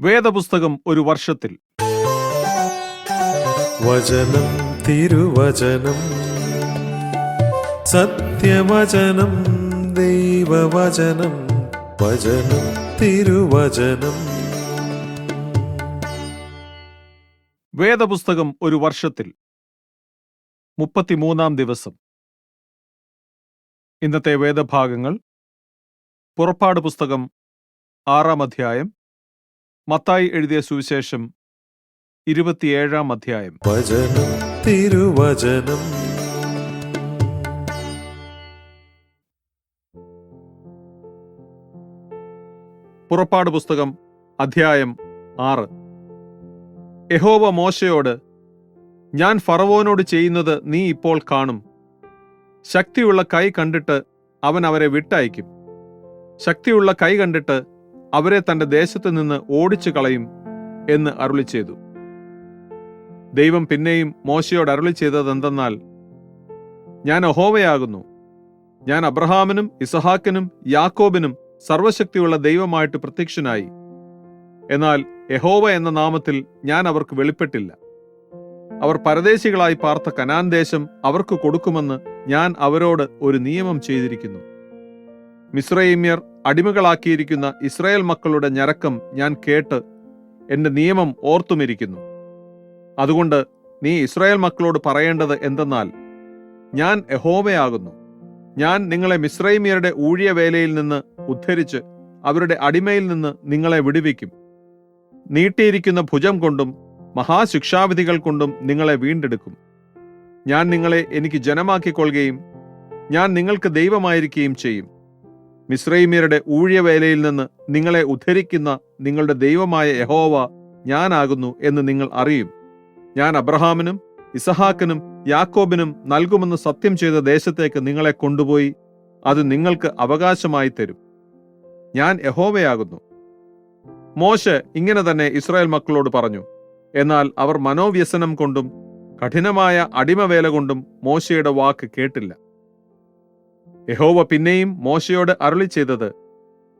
വേദപുസ്തകം ഒരു വർഷത്തിൽ. വചനം തിരുവചനം സത്യവചനം ദൈവവചനം വചനം തിരുവചനം. വേദപുസ്തകം ഒരു വർഷത്തിൽ. മുപ്പത്തിമൂന്നാം ദിവസം. ഇന്നത്തെ വേദഭാഗങ്ങൾ. പുറപ്പാട് പുസ്തകം ആറാം അധ്യായം. മത്തായി എഴുതിയ സുവിശേഷം ഇരുപത്തിയേഴാം അധ്യായം. വചനം തിരുവചനം. പുറപ്പാട് പുസ്തകം അധ്യായം ആറ്. യഹോവ മോശയോട് ഞാൻ ഫറവോനോട് ചെയ്യുന്നത് നീ ഇപ്പോൾ കാണും. ശക്തിയുള്ള കൈ കണ്ടിട്ട് അവൻ അവരെ വിട്ടയക്കും. ശക്തിയുള്ള കൈ കണ്ടിട്ട് അവരെ തന്റെ ദേശത്തു നിന്ന് ഓടിച്ചു കളയും എന്ന് അരുളി ചെയ്തു ദൈവം പിന്നെയും മോശയോട് അരുളി ചെയ്തതെന്തെന്നാൽ ഞാൻ അഹോവയാകുന്നു ഞാൻ അബ്രഹാമിനും ഇസഹാക്കിനും യാക്കോബിനും സർവശക്തിയുള്ള ദൈവമായിട്ട് പ്രത്യക്ഷനായി. എന്നാൽ യഹോവ എന്ന നാമത്തിൽ ഞാൻ അവർക്ക് വെളിപ്പെട്ടില്ല. അവർ പരദേശികളായി പാർത്ത കനാൻ ദേശം അവർക്ക് കൊടുക്കുമെന്ന് ഞാൻ അവരോട് ഒരു നിയമം ചെയ്തിരിക്കുന്നു. മിസ്രൈമ്യർ അടിമകളാക്കിയിരിക്കുന്ന ഇസ്രായേൽ മക്കളുടെ ഞരക്കം ഞാൻ കേട്ട് എന്റെ നിയമം ഓർത്തുമിരിക്കുന്നു. അതുകൊണ്ട് നീ ഇസ്രായേൽ മക്കളോട് പറയേണ്ടത് എന്തെന്നാൽ ഞാൻ യഹോവയാകുന്നു. ഞാൻ നിങ്ങളെ മിശ്രൈമിയരുടെ ഊഴിയവേലയിൽ നിന്ന് ഉദ്ധരിച്ച് അവരുടെ അടിമയിൽ നിന്ന് നിങ്ങളെ വിടുവിക്കും. നീട്ടിയിരിക്കുന്ന ഭുജം കൊണ്ടും മഹാശിക്ഷാവിധികൾ കൊണ്ടും നിങ്ങളെ വീണ്ടെടുക്കും. ഞാൻ നിങ്ങളെ എനിക്ക് ജനമാക്കിക്കൊള്ളുകയും ഞാൻ നിങ്ങൾക്ക് ദൈവമായിരിക്കുകയും ചെയ്യും. മിശ്രൈമ്യരുടെ ഊഴിയവേലയിൽ നിന്ന് നിങ്ങളെ ഉദ്ധരിക്കുന്ന നിങ്ങളുടെ ദൈവമായ യഹോവ ഞാനാകുന്നു എന്ന് നിങ്ങൾ അറിയും. ഞാൻ അബ്രഹാമിനും ഇസഹാക്കിനും യാക്കോബിനും നൽകുമെന്ന് സത്യം ചെയ്ത ദേശത്തേക്ക് നിങ്ങളെ കൊണ്ടുപോയി അത് നിങ്ങൾക്ക് അവകാശമായി തരും. ഞാൻ യഹോവയാകുന്നു. മോശ ഇങ്ങനെ തന്നെ ഇസ്രായേൽ മക്കളോട് പറഞ്ഞു. എന്നാൽ അവർ മനോവ്യസനം കൊണ്ടും കഠിനമായ അടിമവേല കൊണ്ടും മോശയുടെ വാക്ക് കേട്ടില്ല. യഹോവ പിന്നെയും മോശയോട് അരുളി ചെയ്തത്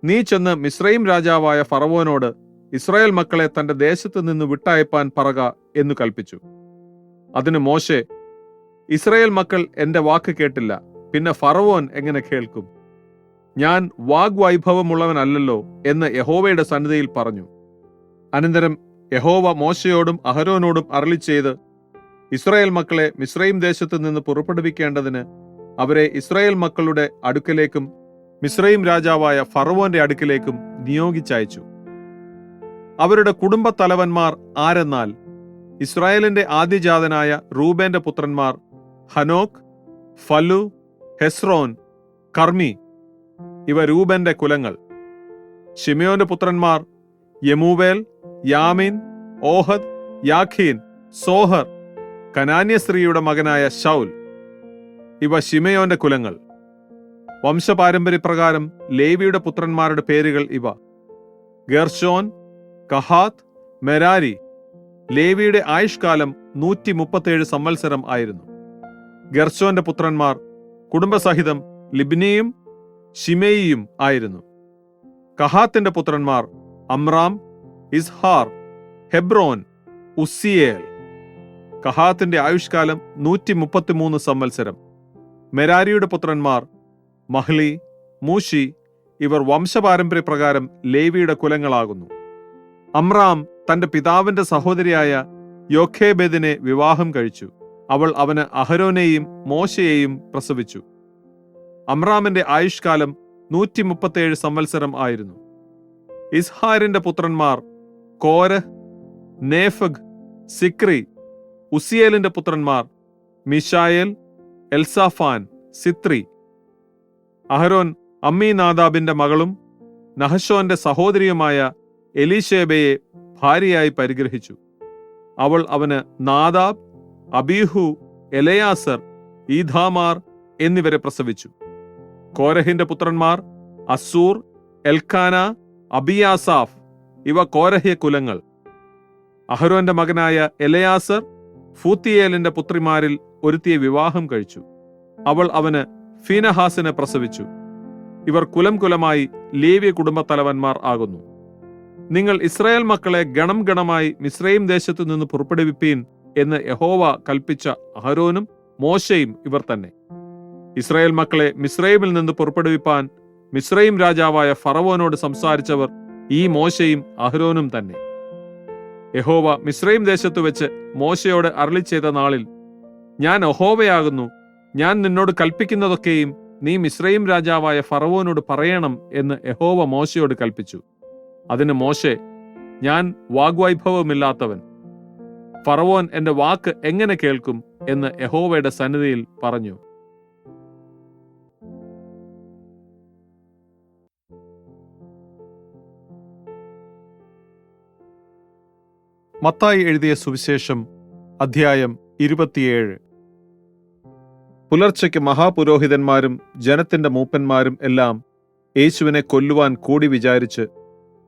നീ ചെന്ന് മിശ്രൈം രാജാവായ ഫറവോനോട് ഇസ്രായേൽ മക്കളെ തന്റെ ദേശത്ത് നിന്ന് വിട്ടയപ്പാൻ പറക എന്നു കൽപ്പിച്ചു അതിന് മോശെ ഇസ്രായേൽ മക്കൾ എന്റെ വാക്ക് കേട്ടില്ല പിന്നെ ഫറവോൻ എങ്ങനെ കേൾക്കും? ഞാൻ വാഗ്വൈഭവമുള്ളവനല്ലല്ലോ എന്ന് യഹോവയുടെ സന്നിധിയിൽ പറഞ്ഞു. അനന്തരം യഹോവ മോശയോടും അഹരോനോടും അരളി ചെയ്ത് ഇസ്രായേൽ മക്കളെ മിശ്രൈം ദേശത്ത് നിന്ന് പുറപ്പെടുവിക്കേണ്ടതിന് അവരെ ഇസ്രായേൽ മക്കളുടെ അടുക്കലേക്കും മിസ്രൈം രാജാവായ ഫറവോന്റെ അടുക്കലേക്കും നിയോഗിച്ചയച്ചു. അവരുടെ കുടുംബ തലവന്മാർ ആരെന്നാൽ ഇസ്രായേലിന്റെ ആദ്യജാതനായ റൂബേന്റെ പുത്രന്മാർ ഹനോക് ഫലു ഹെസ്രോൻ കർമി ഇവ രൂപന്റെ കുലങ്ങൾ. ഷിമയോന്റെ പുത്രന്മാർ യമൂവേൽ യാമിൻ ഓഹദ് യാഖീൻ സോഹർ കനാന്യ സ്ത്രീയുടെ മകനായ ഷൗൽ ഇവ ഷിമയോന്റെ കുലങ്ങൾ. വംശപാരമ്പര്യപ്രകാരം ലേവിയുടെ പുത്രന്മാരുടെ പേരുകൾ ഇവ. ഗർഷോൻ കഹാത്ത് മെരാരി. ലേവിയുടെ ആയുഷ്കാലം നൂറ്റി മുപ്പത്തേഴ് സംവത്സരം ആയിരുന്നു. ഗർഷോന്റെ പുത്രന്മാർ കുടുംബസഹിതം ലിബ്നിയും ഷിമേയിയും ആയിരുന്നു. കഹാത്തിന്റെ പുത്രന്മാർ അമ്രാം ഇസ്ഹാർ ഹെബ്രോൻ ഉസ്സിയേൽ. കഹാത്തിന്റെ ആയുഷ്കാലം നൂറ്റി മുപ്പത്തിമൂന്ന് സംവത്സരം. മെരാരിയുടെ പുത്രന്മാർ മഹ്ലി മൂഷി ഇവർ വംശപാരമ്പര്യ പ്രകാരം ലേവിയുടെ കുലങ്ങളാകുന്നു. അമ്രാം തന്റെ പിതാവിന്റെ സഹോദരിയായ യോഖേബേദിനെ വിവാഹം കഴിച്ചു. അവൾ അവന് അഹരോനെയും മോശയെയും പ്രസവിച്ചു. അമ്രാമിന്റെ ആയുഷ്കാലം നൂറ്റി മുപ്പത്തേഴ് സംവത്സരം ആയിരുന്നു. ഇസ്ഹാരിന്റെ പുത്രന്മാർ കോരഹ് നേഫഗ് സിക്രി ഉസിയേലിന്റെ പുത്രന്മാർ മിഷായേൽ എൽസാഫാൻ സിത്രി. അഹരോൻ അമ്മി നാദാബിന്റെ മകളും നഹശോന്റെ സഹോദരിയുമായ എലീഷേബയെ ഭാര്യയായി പരിഗ്രഹിച്ചു. അവൾ അവന് നാദാബ് അബീഹു എലയാസർ ഈധാമാർ എന്നിവരെ പ്രസവിച്ചു. കോരഹിന്റെ പുത്രന്മാർ അസൂർ എൽഖാന അബിയാസാഫ് ഇവ കോരഹ്യ കുലങ്ങൾ അഹരോന്റെ മകനായ എലയാസർ ഫൂത്തിയേലിന്റെ പുത്രിമാരിൽ ഒരുത്തിയെ വിവാഹം കഴിച്ചു. അവൾ അവന് ഫീനഹാസിനെ പ്രസവിച്ചു. ഇവർ കുലം കുലമായി ലേവ്യ കുടുംബത്തലവന്മാർ ആകുന്നു. നിങ്ങൾ ഇസ്രായേൽ മക്കളെ ഗണം ഗണമായി മിസ്രൈം ദേശത്തു നിന്ന് പുറപ്പെടുവിപ്പീൻ എന്ന് യഹോവ കൽപ്പിച്ച അഹരോനും മോശയും ഇവർ തന്നെ. ഇസ്രായേൽ മക്കളെ മിസ്രൈമിൽ നിന്ന് പുറപ്പെടുവിപ്പാൻ മിസ്രൈം രാജാവായ ഫറവോനോട് സംസാരിച്ചവർ ഈ മോശയും അഹരോനും തന്നെ. യഹോവ മിശ്രയും ദേശത്തു വെച്ച് മോശയോട് അരളി ചെയ്ത നാളിൽ ഞാൻ യഹോവയാകുന്നു. ഞാൻ നിന്നോട് കൽപ്പിക്കുന്നതൊക്കെയും നീ മിശ്രയും രാജാവായ ഫറവോനോട് പറയണം എന്ന് യഹോവ മോശയോട് കൽപ്പിച്ചു അതിന് മോശെ ഞാൻ വാഗ്വൈഭവമില്ലാത്തവൻ. ഫറവോൻ എന്റെ വാക്ക് എങ്ങനെ കേൾക്കും? എന്ന് യഹോവയുടെ സന്നിധിയിൽ പറഞ്ഞു. മത്തായി എഴുതിയ സുവിശേഷം അധ്യായം ഇരുപത്തിയേഴ്. പുലർച്ചയ്ക്ക് മഹാപുരോഹിതന്മാരും ജനത്തിന്റെ മൂപ്പന്മാരും എല്ലാം യേശുവിനെ കൊല്ലുവാൻ കൂടി വിചാരിച്ച്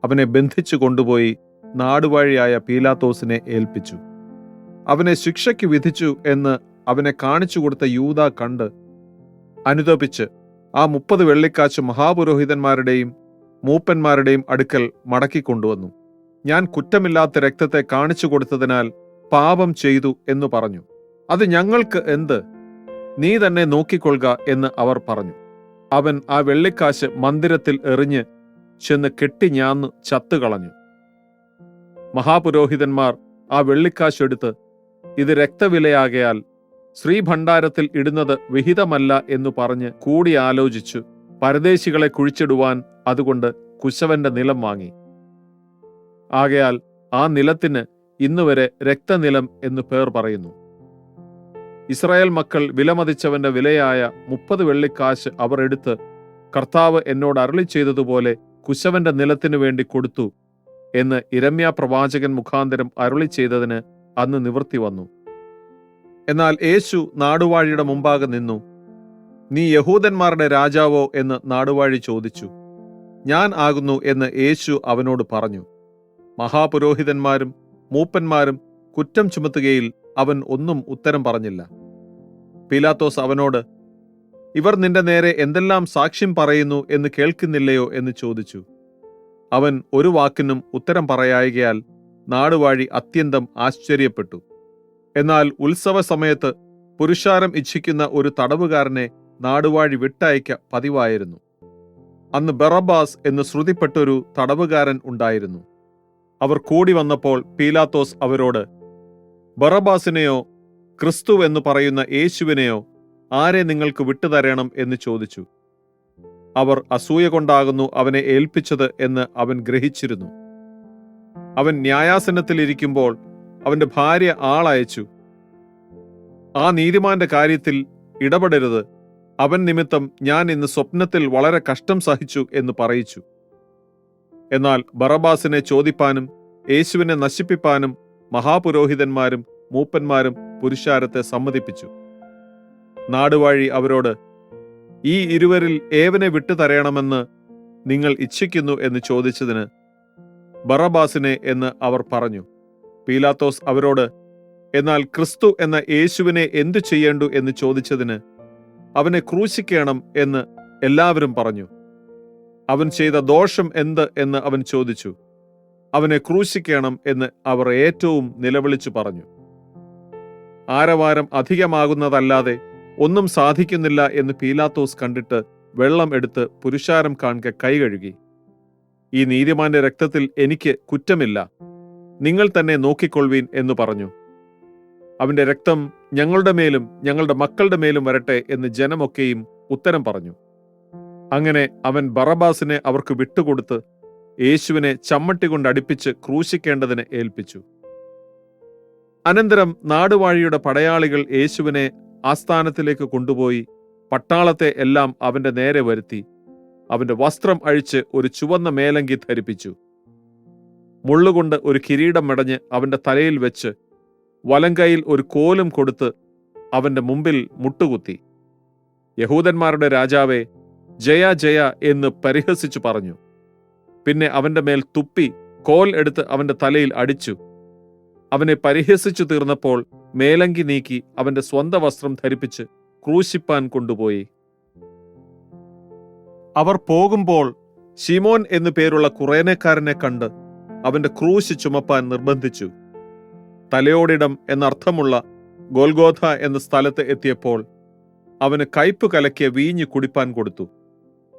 അവനെ ബന്ധിച്ചു കൊണ്ടുപോയി നാടുവാഴിയായ പീലാത്തോസിനെ ഏൽപ്പിച്ചു. അവനെ ശിക്ഷയ്ക്ക് വിധിച്ചു എന്ന് അവനെ കാണിച്ചു കൊടുത്ത യൂത കണ്ട് അനുതപിച്ച് ആ മുപ്പത് വെള്ളിക്കാശ് മഹാപുരോഹിതന്മാരുടെയും മൂപ്പന്മാരുടെയും അടുക്കൽ മടക്കിക്കൊണ്ടുവന്നു ഞാൻ കുറ്റമില്ലാത്ത രക്തത്തെ കാണിച്ചു കൊടുത്തതിനാൽ പാപം ചെയ്തു എന്ന് പറഞ്ഞു. അത് ഞങ്ങൾക്ക് എന്ത്? നീ തന്നെ നോക്കിക്കൊള്ളുക എന്ന് അവർ പറഞ്ഞു. അവൻ ആ വെള്ളിക്കാശ് മന്ദിരത്തിൽ എറിഞ്ഞ് ചെന്ന് കെട്ടിഞ്ഞാന്ന് ചത്തുകളഞ്ഞു. മഹാപുരോഹിതന്മാർ ആ വെള്ളിക്കാശെടുത്ത് ഇത് രക്തവിലയാകയാൽ ശ്രീഭണ്ഡാരത്തിൽ ഇടുന്നത് വിഹിതമല്ല എന്ന് പറഞ്ഞ് കൂടി ആലോചിച്ചു പരദേശികളെ കുഴിച്ചിടുവാൻ അതുകൊണ്ട് കുശവന്റെ നിലം വാങ്ങി. ആകയാൽ ആ നിലത്തിന് ഇന്നുവരെ രക്തനിലം എന്ന് പേർ പറയുന്നു. ഇസ്രായേൽ മക്കൾ വിലമതിച്ചവന്റെ വിലയായ മുപ്പത് വെള്ളിക്കാശ് അവർ എടുത്ത് കർത്താവ് എന്നോട് അരളി ചെയ്തതുപോലെ കുശവന്റെ നിലത്തിനു വേണ്ടി കൊടുത്തു എന്ന് ഇരമ്യ പ്രവാചകൻ മുഖാന്തരം അരളി ചെയ്തതിന് അന്ന് നിവൃത്തി വന്നു. എന്നാൽ യേശു നാടുവാഴിയുടെ മുമ്പാകെ നിന്നു. നീ യഹൂദന്മാരുടെ രാജാവോ? എന്ന് നാടുവാഴി ചോദിച്ചു. ഞാൻ ആകുന്നു എന്ന് യേശു അവനോട് പറഞ്ഞു. മഹാപുരോഹിതന്മാരും മൂപ്പന്മാരും കുറ്റം ചുമത്തുകയിൽ അവൻ ഒന്നും ഉത്തരം പറഞ്ഞില്ല. പീലാത്തോസ് അവനോട് ഇവർ നിന്റെ നേരെ എന്തെല്ലാം സാക്ഷ്യം പറയുന്നു എന്ന് കേൾക്കുന്നില്ലയോ എന്ന് ചോദിച്ചു. അവൻ ഒരു വാക്കിനും ഉത്തരം പറയായകയാൽ നാടുവാഴി അത്യന്തം ആശ്ചര്യപ്പെട്ടു. എന്നാൽ ഉത്സവ സമയത്ത് പുരുഷാരം ഇച്ഛിക്കുന്ന ഒരു തടവുകാരനെ നാടുവാഴി വിട്ടയക്ക പതിവായിരുന്നു. അന്ന് ബറബാസ് എന്ന് ശ്രുതിപ്പെട്ടൊരു തടവുകാരൻ ഉണ്ടായിരുന്നു. അവർ കൂടി വന്നപ്പോൾ പീലാത്തോസ് അവരോട് ബറബാസിനെയോ ക്രിസ്തു എന്ന് പറയുന്ന യേശുവിനെയോ ആരെ നിങ്ങൾക്ക് വിട്ടുതരണം? എന്ന് ചോദിച്ചു. അവർ അസൂയ കൊണ്ടാകുന്നു അവനെ ഏൽപ്പിച്ചത് എന്ന് അവൻ ഗ്രഹിച്ചിരുന്നു. അവൻ ന്യായാസനത്തിലിരിക്കുമ്പോൾ അവന്റെ ഭാര്യ ആളയച്ചു. ആ നീതിമാന്റെ കാര്യത്തിൽ ഇടപെടരുത്. അവൻ നിമിത്തം ഞാൻ ഇന്ന് സ്വപ്നത്തിൽ വളരെ കഷ്ടം സഹിച്ചു എന്ന് പറയിച്ചു. എന്നാൽ ബറബാസിനെ ചോദിപ്പാനും യേശുവിനെ നശിപ്പിപ്പാനും മഹാപുരോഹിതന്മാരും മൂപ്പന്മാരും പുരുഷാരത്തെ സമ്മതിപ്പിച്ചു. നാടുവാഴി അവരോട് ഈ ഇരുവരിൽ ഏവനെ വിട്ടുതരണമെന്ന് നിങ്ങൾ ഇച്ഛിക്കുന്നു എന്ന് ചോദിച്ചതിന് ബറബാസിനെ എന്ന് അവർ പറഞ്ഞു. പീലാത്തോസ് അവരോട് എന്നാൽ ക്രിസ്തു എന്ന യേശുവിനെ എന്തു ചെയ്യേണ്ടു എന്ന് ചോദിച്ചതിന് അവനെ ക്രൂശിക്കണം എന്ന് എല്ലാവരും പറഞ്ഞു. അവൻ ചെയ്ത ദോഷം എന്ത് എന്ന് അവൻ ചോദിച്ചു. അവനെ ക്രൂശിക്കണം എന്ന് അവർ ഏറ്റവും നിലവിളിച്ചു പറഞ്ഞു. ആരവാരം അധികമാകുന്നതല്ലാതെ ഒന്നും സാധിക്കുന്നില്ല എന്ന് പീലാത്തോസ് കണ്ടിട്ട് വെള്ളം എടുത്ത് പുരുഷാരം കാൺകെ കൈ കഴുകി. ഈ നീതിമാന്റെ രക്തത്തിൽ എനിക്ക് കുറ്റമില്ല. നിങ്ങൾ തന്നെ നോക്കിക്കൊള്ളുവീൻ എന്ന് പറഞ്ഞു. അവന്റെ രക്തം ഞങ്ങളുടെ മേലും ഞങ്ങളുടെ മക്കളുടെ മേലും വരട്ടെ എന്ന് ജനമൊക്കെയും ഉത്തരം പറഞ്ഞു. അങ്ങനെ അവൻ ബറബാസിനെ അവർക്ക് വിട്ടുകൊടുത്ത് യേശുവിനെ ചമ്മട്ടി കൊണ്ട് അടുപ്പിച്ച് ക്രൂശിക്കേണ്ടതിന് ഏൽപ്പിച്ചു. അനന്തരം നാടുവാഴിയുടെ പടയാളികൾ യേശുവിനെ ആസ്ഥാനത്തിലേക്ക് കൊണ്ടുപോയി പട്ടാളത്തെ എല്ലാം അവന്റെ നേരെ വരുത്തി. അവന്റെ വസ്ത്രം അഴിച്ച് ഒരു ചുവന്ന മേലങ്കി ധരിപ്പിച്ചു. മുള്ളുകൊണ്ട് ഒരു കിരീടം മെടഞ്ഞ് അവന്റെ തലയിൽ വെച്ച് വലങ്കയിൽ ഒരു കോലും കൊടുത്ത് അവന്റെ മുമ്പിൽ മുട്ടുകുത്തി. യഹൂദന്മാരുടെ രാജാവേ ജയ ജയ എന്ന് പരിഹസിച്ചു പറഞ്ഞു. പിന്നെ അവന്റെ മേൽ തുപ്പി കോൽ എടുത്ത് അവന്റെ തലയിൽ അടിച്ചു. അവനെ പരിഹസിച്ചു തീർന്നപ്പോൾ മേലങ്കി നീക്കി അവന്റെ സ്വന്ത വസ്ത്രം ധരിപ്പിച്ച് ക്രൂശിപ്പാൻ കൊണ്ടുപോയി. അവർ പോകുമ്പോൾ ഷിമോൻ എന്നു പേരുള്ള കുറേനക്കാരനെ കണ്ട് അവന്റെ ക്രൂശ് ചുമപ്പാൻ നിർബന്ധിച്ചു. തലയോടിടം എന്നർത്ഥമുള്ള ഗോൽഗോഥ എന്ന സ്ഥലത്ത് എത്തിയപ്പോൾ അവന് കയ്പ് കലക്കിയ വീഞ്ഞ് കുടിപ്പാൻ കൊടുത്തു.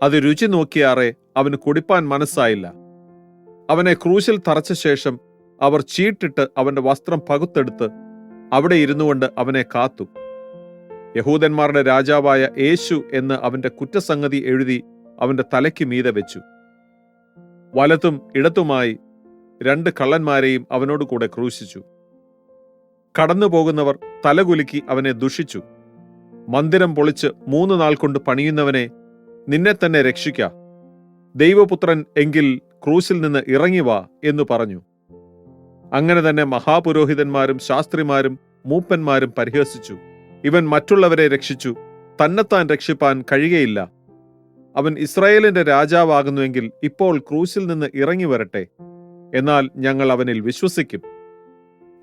അത് രുചി നോക്കിയാറെ അവന് കുടിപ്പാൻ മനസ്സായില്ല. അവനെ ക്രൂശിൽ തറച്ച ശേഷം അവർ ചീട്ടിട്ട് അവന്റെ വസ്ത്രം പകുത്തെടുത്ത് അവിടെ ഇരുന്നു കൊണ്ട് അവനെ കാത്തു. യഹൂദന്മാരുടെ രാജാവായ യേശു എന്ന് അവന്റെ കുറ്റസംഗതി എഴുതി അവന്റെ തലയ്ക്ക് മീതെ വെച്ചു. വലത്തും ഇടത്തുമായി രണ്ട് കള്ളന്മാരെയും അവനോട് കൂടെ ക്രൂശിച്ചു. കടന്നു പോകുന്നവർ തലകുലുക്കി അവനെ ദുഷിച്ചു. മന്ദിരം പൊളിച്ച് മൂന്ന് നാൾ കൊണ്ട് പണിയുന്നവനെ നിന്നെ തന്നെ രക്ഷിക്ക. ദൈവപുത്രൻ എങ്കിൽ ക്രൂശിൽ നിന്ന് ഇറങ്ങി വാ എന്ന് പറഞ്ഞു. അങ്ങനെ തന്നെ മഹാപുരോഹിതന്മാരും ശാസ്ത്രിമാരും മൂപ്പന്മാരും പരിഹസിച്ചു. ഇവൻ മറ്റുള്ളവരെ രക്ഷിച്ചു. തന്നെത്താൻ രക്ഷിപ്പാൻ കഴിയുകയില്ല. അവൻ ഇസ്രായേലിന്റെ രാജാവാകുന്നുവെങ്കിൽ ഇപ്പോൾ ക്രൂശിൽ നിന്ന് ഇറങ്ങി വരട്ടെ. എന്നാൽ ഞങ്ങൾ അവനിൽ വിശ്വസിക്കും.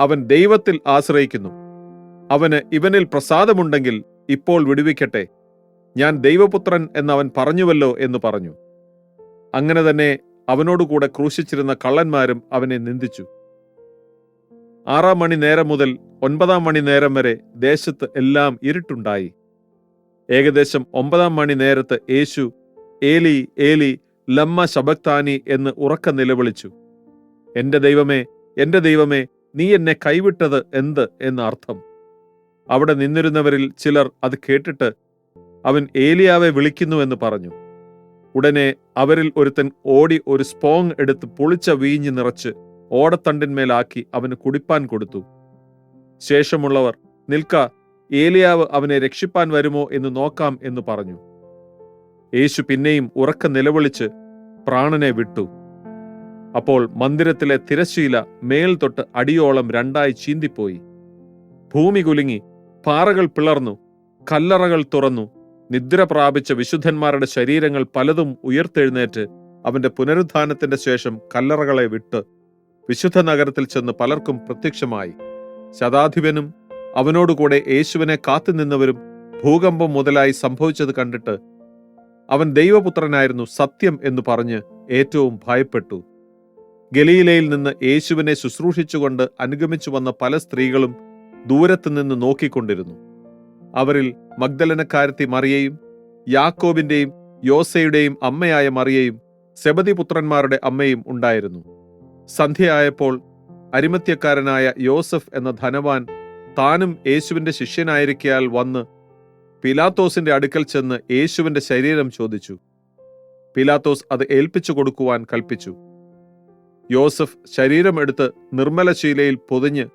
അവൻ ദൈവത്തിൽ ആശ്രയിക്കുന്നു. അവന് ഇവനിൽ പ്രസാദമുണ്ടെങ്കിൽ ഇപ്പോൾ വിടുവിക്കട്ടെ. ഞാൻ ദൈവപുത്രൻ എന്നവൻ പറഞ്ഞുവല്ലോ എന്ന് പറഞ്ഞു. അങ്ങനെ തന്നെ അവനോടുകൂടെ ക്രൂശിച്ചിരുന്ന കള്ളന്മാരും അവനെ നിന്ദിച്ചു. ആറാം മണി നേരം മുതൽ ഒൻപതാം മണി നേരം വരെ ദേശത്ത് എല്ലാം ഇരുട്ടുണ്ടായി. ഏകദേശം ഒമ്പതാം മണി നേരത്ത് യേശു ഏലി ഏലി ലമ്മ ശബക്താനി എന്ന് ഉറക്ക നിലവിളിച്ചു. എന്റെ ദൈവമേ എന്റെ ദൈവമേ നീ എന്നെ കൈവിട്ടത് എന്ത്? എന്ന അർത്ഥം അവിടെ നിന്നിരുന്നവരിൽ ചിലർ അത് കേട്ടിട്ട് അവൻ ഏലിയാവെ വിളിക്കുന്നുവെന്ന് പറഞ്ഞു. ഉടനെ അവരിൽ ഒരുത്തൻ ഓടി ഒരു സ്പോങ് എടുത്ത് പൊളിച്ച വീഞ്ഞ് നിറച്ച് ഓടത്തണ്ടിന്മേലാക്കി അവന് കുടിപ്പാൻ കൊടുത്തു. ശേഷമുള്ളവർ നിൽക്ക ഏലിയാവ് അവനെ രക്ഷിപ്പാൻ വരുമോ എന്ന് നോക്കാം എന്ന് പറഞ്ഞു. യേശു പിന്നെയും ഉറക്ക നിലവിളിച്ച് പ്രാണനെ വിട്ടു. അപ്പോൾ മന്ദിരത്തിലെ തിരശ്ശീല മേൽ തൊട്ട് അടിയോളം രണ്ടായി ചീന്തിപ്പോയി. ഭൂമി കുലുങ്ങി പാറകൾ പിളർന്നു കല്ലറകൾ തുറന്നു നിദ്ര പ്രാപിച്ച വിശുദ്ധന്മാരുടെ ശരീരങ്ങൾ പലതും ഉയർത്തെഴുന്നേറ്റ് അവന്റെ പുനരുദ്ധാനത്തിന്റെ ശേഷം കല്ലറകളെ വിട്ട് വിശുദ്ധ നഗരത്തിൽ ചെന്ന് പലർക്കും പ്രത്യക്ഷമായി. ശതാധിപനും അവനോടുകൂടെ യേശുവിനെ കാത്തുനിന്നവരും ഭൂകമ്പം മുതലായി സംഭവിച്ചത് കണ്ടിട്ട് അവൻ ദൈവപുത്രനായിരുന്നു സത്യം എന്ന് പറഞ്ഞ് ഏറ്റവും ഭയപ്പെട്ടു. ഗലീലയിൽ നിന്ന് യേശുവിനെ ശുശ്രൂഷിച്ചുകൊണ്ട് അനുഗമിച്ചു വന്ന പല സ്ത്രീകളും ദൂരത്തുനിന്ന് നോക്കിക്കൊണ്ടിരുന്നു. അവരിൽ മഗ്ദലനക്കാരത്തി മറിയയും യാക്കോബിന്റെയും യോസയുടെയും അമ്മയായ മറിയയും സെബതി പുത്രന്മാരുടെ അമ്മയും ഉണ്ടായിരുന്നു. സന്ധ്യയായപ്പോൾ അരിമത്യക്കാരനായ യോസഫ് എന്ന ധനവാൻ താനും യേശുവിന്റെ ശിഷ്യനായിരിക്കയാൽ വന്ന് പിലാത്തോസിന്റെ അടുക്കൽ ചെന്ന് യേശുവിന്റെ ശരീരം ചോദിച്ചു. പിലാത്തോസ് അത് ഏൽപ്പിച്ചു കൊടുക്കുവാൻ കൽപ്പിച്ചു യോസഫ് ശരീരം എടുത്ത് നിർമ്മലശീലയിൽ പൊതിഞ്ഞ്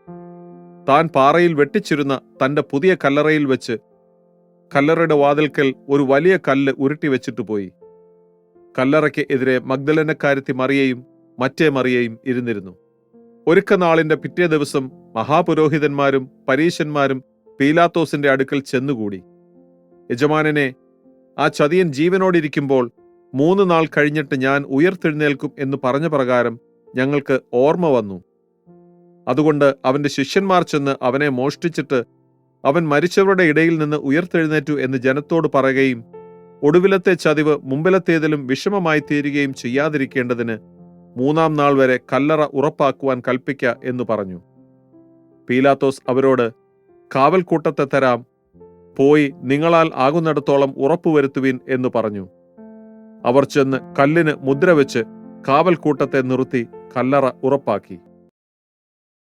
താൻ പാറയിൽ വെട്ടിച്ചിരുന്ന തന്റെ പുതിയ കല്ലറയിൽ വെച്ച് കല്ലറയുടെ വാതിൽക്കൽ ഒരു വലിയ കല്ല് ഉരുട്ടി വെച്ചിട്ട് പോയി. കല്ലറയ്ക്ക് എതിരെ മഗ്ദലനക്കാരത്തി മറിയയും മറ്റേ മറിയയും ഇരുന്നിരുന്നു. ഒരുക്കനാളിന്റെ പിറ്റേ ദിവസം മഹാപുരോഹിതന്മാരും പരീശന്മാരും പീലാത്തോസിന്റെ അടുക്കൽ ചെന്നുകൂടി. യജമാനനെ ആ ചതിയൻ ജീവനോടിരിക്കുമ്പോൾ മൂന്ന് നാൾ കഴിഞ്ഞിട്ട് ഞാൻ ഉയർത്തെഴുന്നേൽക്കും എന്ന് പറഞ്ഞ പ്രകാരം ഞങ്ങൾക്ക് ഓർമ്മ വന്നു. അതുകൊണ്ട് അവന്റെ ശിഷ്യന്മാർ ചെന്ന് അവനെ മോഷ്ടിച്ചിട്ട് അവൻ മരിച്ചവരുടെ ഇടയിൽ നിന്ന് ഉയർത്തെഴുന്നേറ്റു എന്ന് ജനത്തോട് പറയുകയും ഒടുവിലത്തെ ചതിവ് മുമ്പിലത്തേതിലും വിഷമമായി തീരുകയും ചെയ്യാതിരിക്കേണ്ടതിന് മൂന്നാം നാൾ വരെ കല്ലറ ഉറപ്പാക്കുവാൻ കൽപ്പിക്ക എന്ന് പറഞ്ഞു. പീലാത്തോസ് അവരോട് കാവൽക്കൂട്ടത്തെ തരാം പോയി നിങ്ങളാൽ ആകുന്നിടത്തോളം ഉറപ്പുവരുത്തുവിൻ എന്ന് പറഞ്ഞു. അവർ ചെന്ന് കല്ലിന് മുദ്ര വെച്ച് കാവൽക്കൂട്ടത്തെ നിർത്തി കല്ലറ ഉറപ്പാക്കി.